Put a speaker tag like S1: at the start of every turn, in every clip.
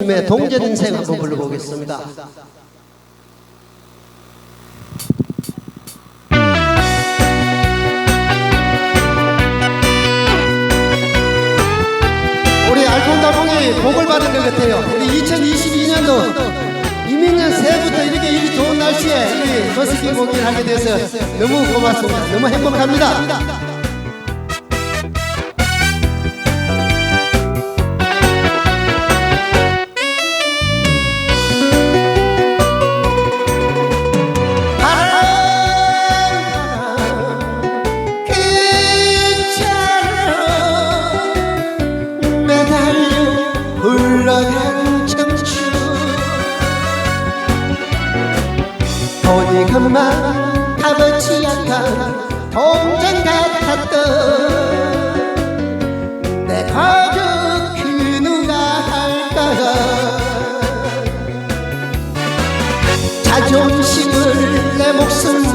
S1: 님의 동전 인생 한번 불러보겠습니다. 우리 알콩달콩이 복을 받은 것 같아요. 우리 2022년도 이민년 새해부터 이렇게 이 좋은 날씨에 이 버스킹 공연을 하게 돼서 너무 고맙습니다. 너무 행복합니다. 돈이 금방 값어치 약한 동전 같았던 내 가족 그 누가 할까 자존심을 내 목숨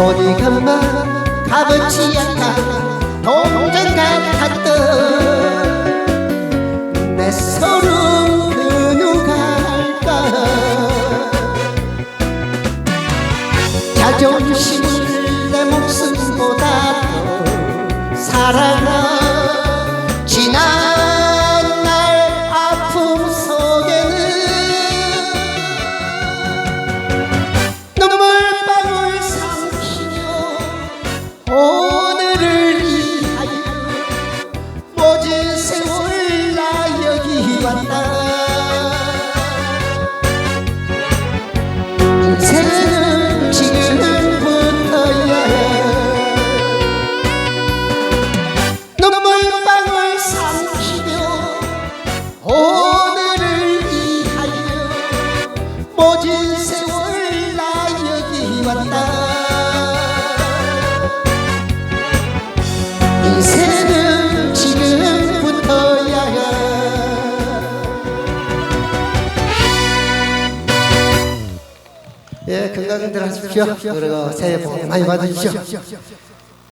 S1: 돈이 금방 값어치 약한 동전 같았던 내 서름 그 누가 할까. 자존심을 내 목숨보다도 사랑한 예, 건강들 하십시오. 그리고 새해 복 많이 받으십시오.